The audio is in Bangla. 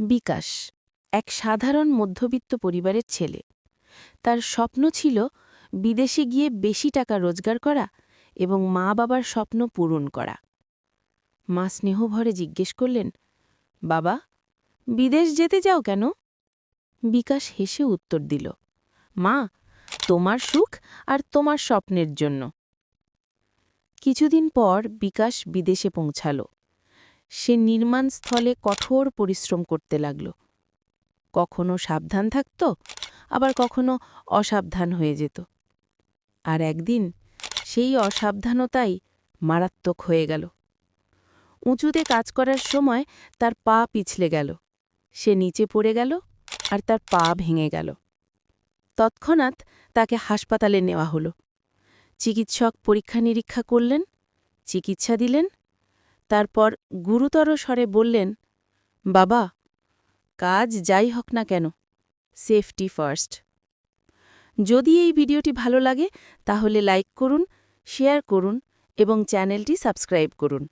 বিকাশ, এক সাধারণ মধ্যবিত্ত পরিবারের ছেলে। তার স্বপ্ন ছিল বিদেশে গিয়ে বেশি টাকা রোজগার করা এবং মা বাবার স্বপ্ন পূরণ করা। মা স্নেহভরে জিজ্ঞেস করলেন, বাবা, বিদেশ যেতে যাও কেন? বিকাশ হেসে উত্তর দিল, মা, তোমার সুখ আর তোমার স্বপ্নের জন্য। কিছুদিন পর বিকাশ বিদেশে পৌঁছাল। সে নির্মাণস্থলে কঠোর পরিশ্রম করতে লাগল। কখনো সাবধান থাকত, আবার কখনো অসাবধান হয়ে যেত। আর একদিন সেই অসাবধানতাই মারাত্মক হয়ে গেল। উঁচুতে কাজ করার সময় তার পা পিছলে গেল। সে নিচে পড়ে গেল আর তার পা ভেঙে গেল। তৎক্ষণাৎ তাকে হাসপাতালে নেওয়া হলো। চিকিৎসক পরীক্ষা নিরীক্ষা করলেন, চিকিৎসা দিলেন তারপর গুরুতর স্বরে বললেন, বাবা, কাজ যাই হোক না কেন, সেফটি ফার্স্ট। যদি এই ভিডিওটি ভালো লাগে, তাহলে লাইক করুন, শেয়ার করুন এবং চ্যানেলটি সাবস্ক্রাইব করুন।